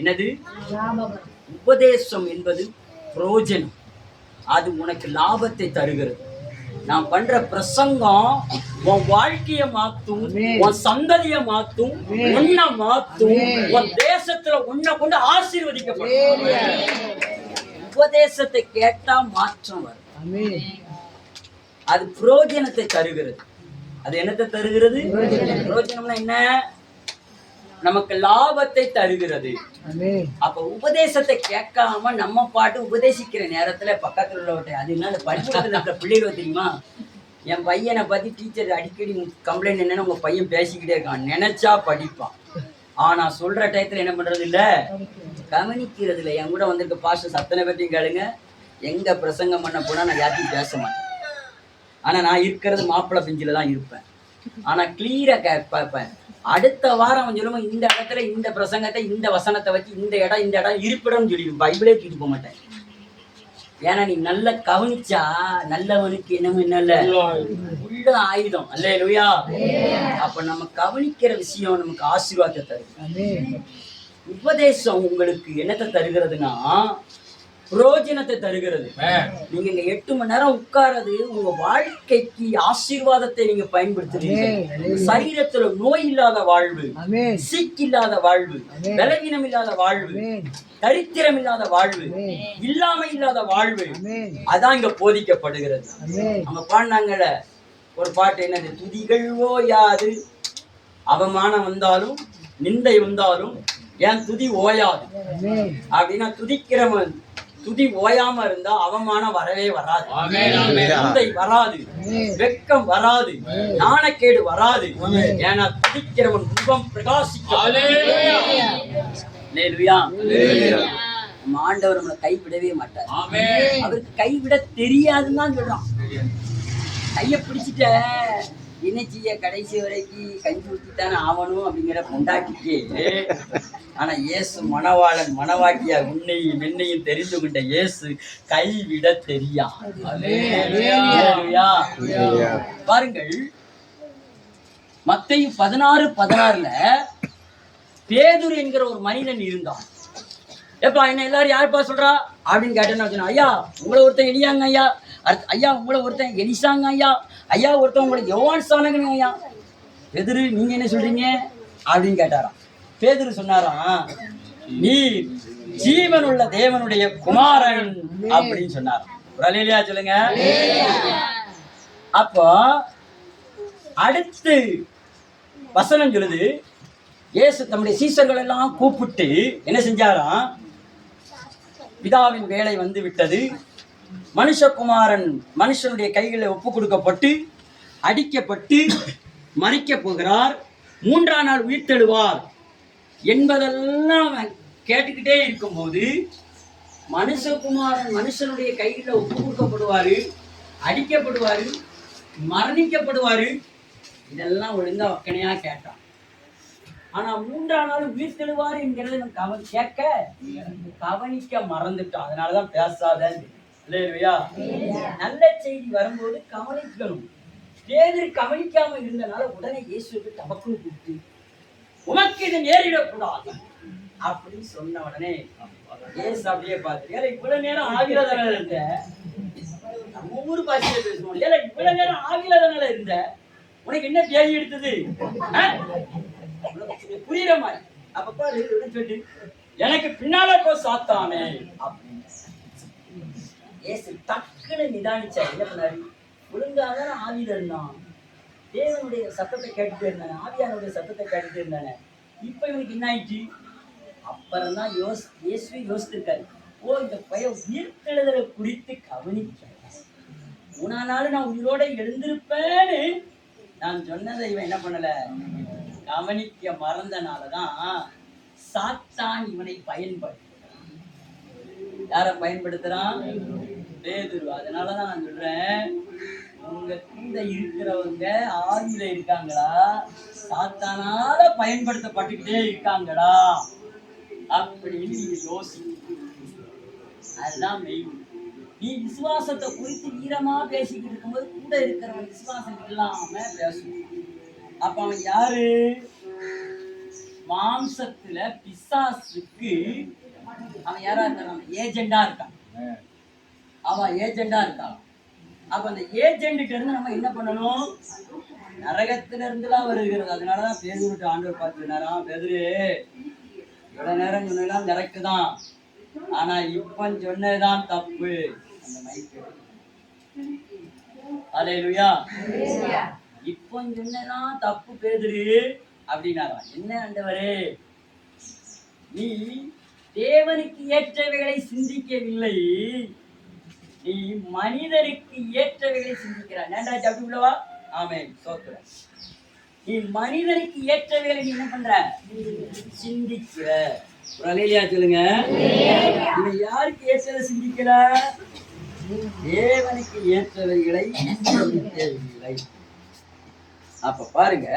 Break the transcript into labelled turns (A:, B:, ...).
A: என்னது? உபதேசம் என்பது புரோஜனம். அது உனக்கு லாபத்தை தருகிறது. நான் பண்ற பிரசங்கம் உன் வாழ்க்கைய மாத்தும் உன் சந்ததிய மாத்தும் உன்னை மாத்தும் உன் தேசத்துல உன்னை கொண்டு ஆசீர்வதிக்கப்படும். உபதேசத்தை கேட்டா மாற்றம் வரும். அது புரோஜனத்தை தருகிறது. அது என்னத்தை தருகிறது? புரோஜனம்னா என்ன? நமக்கு லாபத்தை தருகிறது. அப்ப உபதேசத்தை கேட்காம நம்ம பாட்டு உபதேசிக்கிற நேரத்துல பக்கத்துல உள்ளவட்ட அது என்ன அந்த பள்ளிக்கூடத்துல இருக்கிற பிள்ளைகள் தெரியுமா? என் பையனை பத்தி டீச்சர் அடிக்கடி கம்ப்ளைண்ட் என்னன்னு உங்க பையன் பேசிக்கிட்டே இருக்கான். நினைச்சா படிப்பான். ஆனா சொல்ற டயத்துல என்ன பண்றது இல்ல? கவனிக்கிறது இல்ல. என் கூட வந்திருக்க பாஸ்டர் சத்தனை பற்றியும் கேளுங்க. எங்க பிரசங்கம் பண்ண போனா நான் யார்ட்டையும் பேச மாட்டேன். ஆனா நான் இருக்கிறது மாப்பிள்ளை பிஞ்சில தான் இருப்பேன். ஆனா கிளியரா பார்ப்பேன் அடுத்த வாரம் அவன் சொல்லுவான் இந்த இடத்துல இந்த பிரசங்கத்தை இந்த வசனத்தை வச்சு இந்த இடம் இந்த இடம் இருப்பிடம்னு சொல்லி பைபிளே தூக்கிட்டு போக மாட்டேன். ஏன்னா நீ நல்லா கவனிச்சா நல்லவனுக்கு என்னமோ என்னல்ல உள்ள ஆயுதம். அல்ல லுயா அப்ப நம்ம கவனிக்கிற விஷயம் நமக்கு ஆசீர்வாதத்தை தரும் உபதேசம் உங்களுக்கு என்னத்தை தருகிறதுனா புரோஜனத்தை தருகிறது. நீங்க இங்க எட்டு மணி நேரம் உட்கார்றது உங்க வாழ்க்கைக்கு ஆசீர்வாதத்தை நீங்க பயன்படுத்துறீங்க. சரீரத்துல நோய் இல்லாத வாழ்வு சீக்கு இல்லாத வாழ்வு பலவீனம் இல்லாத வாழ்வு தரித்திரம் இல்லாத வாழ்வு இல்லாம இல்லாத வாழ்வு அதான் இங்க போதிக்கப்படுகிறது. நம்ம பாடினாங்கல்ல ஒரு பாட்டு என்னது? துதிகள் ஓயாது அவமானம் வந்தாலும் நிந்தை வந்தாலும் ஏன் துதி ஓயாது? அப்படின்னா துதிக்கிறவன் துதி ஓயாம இருந்தா அவமானம் வரவே வராது. நிந்தை வராது. வெக்கம் வராது. நாணக்கேடு வராது. ஏன்னா துதிக்கிறவன் முகம் பிரகாசிக்கும். ஆண்டவர் நம்மளை கைவிடவே மாட்டார். அவருக்கு கைவிட தெரியாதுன்னு தான் சொல்றான். கைய பிடிச்சிட்ட. செய்ய கடைசி வரைக்கும் கஞ்சி ஊற்றித்தானே ஆகணும் அப்படிங்கிற பொண்டாட்டிக்கு. ஆனா இயேசு மணவாளன் மணவாட்டியா உன்னையும் என்னையும் தெரிந்து கொண்ட இயேசு கைவிட தெரியா. பாருங்கள் மத்தையும் பதினாறு பதினாறுல பேதுரு என்கிற ஒரு மனிதன் இருந்தான். ஏப்பா என்ன எல்லாரும் யாருப்பா சொல்றா? அப்படின்னு கேட்டேன்னு ஐயா உங்களை ஒருத்தன் எலியாங்க ஐயா. ஐயா உங்களை ஒருத்தன் எலிசாங்க ஐயா. ஐயா ஒருத்தவங்களுக்கு உங்களை யோவான் ஐயா? பேதுரு நீங்கள் என்ன சொல்கிறீங்க அப்படின்னு கேட்டாராம். பேதுரு சொன்னாராம் நீ ஜீவனுள்ள தேவனுடைய குமாரன் அப்படின்னு சொன்னாராம். ஒரு சொல்லுங்க? அப்போ அடுத்து வசனம் சொல்லுது இயேசு தம்முடைய சீசர்கள் எல்லாம் கூப்பிட்டு என்ன செஞ்சாராம்? பிதாவின் வேலை வந்து விட்டது. மனுஷகுமாரன் மனுஷனுடைய கைகளில் ஒப்பு கொடுக்கப்பட்டு அடிக்கப்பட்டு மறிக்கப் போகிறார். மூன்றாம் நாள் உயிர்த்தெழுவார் என்பதெல்லாம் அவன் கேட்டுக்கிட்டே இருக்கும்போது மனுஷகுமாரன் மனுஷனுடைய கைகளில் ஒப்பு கொடுக்கப்படுவார் அடிக்கப்படுவாரு மரணிக்கப்படுவாரு. இதெல்லாம் ஒழுங்கா ஒக்கனையாக கேட்டான். ஆனால் மூன்றாம் நாள் உயிர்த்தெழுவார் என்கிறது என்கிறத நம்ம கவனி கேட்க கவனிக்க மறந்துட்டோம் அதனால தான் இல்லையா நல்ல செய்தி வரும்போது கவனிக்கணும். பேதர் கவனிக்காம இருந்தனால உடனே இயேசுக்கு தமக்கும் கூப்பிட்டு உனக்கு இது நேரிடக்கூடாது. அப்படின்னு சொன்ன உடனே ஏசு அப்படியே பார்த்து ஏல இவ்வளவு நேரம் ஆகிறதான இருந்த. நம்ம ஊர் பாஷையில பேசுவோம். ஏல இவ்வளவு நேரம் ஆகிறதான இருந்த. உனக்கு என்ன பேய் எடுத்தது? புரியுற மாதிரி. அப்ப சொல்லி. எனக்கு பின்னால போ சாத்தானே. அப்படின்னு. ஏசு டக்குன்னு நிதானிச்சார். என்ன பண்ணாரு? ஒழுங்காதான ஆவியில் இருந்தான் தேவனுடைய சத்தத்தை கேட்டுட்டு இருந்தானே ஆவியானுடைய சத்தத்தை கேட்டுட்டு இருந்தானே. இப்போ இவனுக்கு என்ன ஆயிடுச்சு அப்புறம் தான் யோஸ் இயேசுவே யோசித்திருக்காரு ஓ இந்த பய உயிர்த்தெழுதலை குறித்து கவனிக்க மூணா நாள் நான் உயிரோட எழுந்திருப்பேன்னு நான் சொன்னதை இவன் என்ன பண்ணலை? கவனிக்க மறந்தனால தான் சாத்தான் இவனை பயன்படுத்துறான். பயன்படுத்துகிறான் பயன்படுத்துறான் பேதுரு அதனாலதான் நான் சொல்றேன். உங்க கூட இருக்கிறவங்க ஆவியில இருக்காங்களா? சாத்தானால பயன்படுத்தப்பட்டுக்கிட்டே இருக்காங்களா? அப்படின்னு நீங்க யோசிக்கணும். அதுதான் மெயின் நீ விசுவாசத்தை குறித்து வீரமா பேசிக்கிட்டு இருக்கும்போது கூட இருக்கிறவன் விசுவாசம் இல்லாம பேசணும் அப்ப அவன் யாரு? மாம்சத்துல பிசாசுக்கு அவன் யாரா இருக்கான் ஏஜெண்டா இருக்கான். அவன் ஏஜெண்டா இருக்கான் அப்ப அந்த ஏஜென்ட்கிட்ட இருந்து நம்ம என்ன பண்ணணும்? நரகத்துல இருந்துலாம் வருகிறது. அதனாலதான் பேதுருட்டு ஆண்டவர் பார்த்துனாராம் பேதுரு இவ்வளவு நேரம் சொன்னதெல்லாம் கரெக்ட் தான். ஆனா இப்ப சொன்னதுதான் தப்பு. அந்த மைக்கு அலையலுயா இப்போ சொன்னதான் தப்பு பேதுரு அப்படின்னாராம். என்ன ஆண்டவரே? நீ தேவனுக்கு ஏற்றவைகளை சிந்திக்கவில்லை. நீ மனிதனுக்கு ஏற்றவைகளை சிந்திக்கிறாய். ஏன்டா அப்படி உள்ளவா? ஆமே சோத்துற. நீ மனிதனுக்கு ஏற்றவைகளை நீ என்ன பண்ற? சிந்திக்கிற. பிரலையா சொல்லுங்க? இவன் யாருக்கு ஏற்றதை சிந்திக்கிற? தேவனுக்கு ஏற்றவைகளை சிந்திக்கவில்லை. அப்ப பாருங்க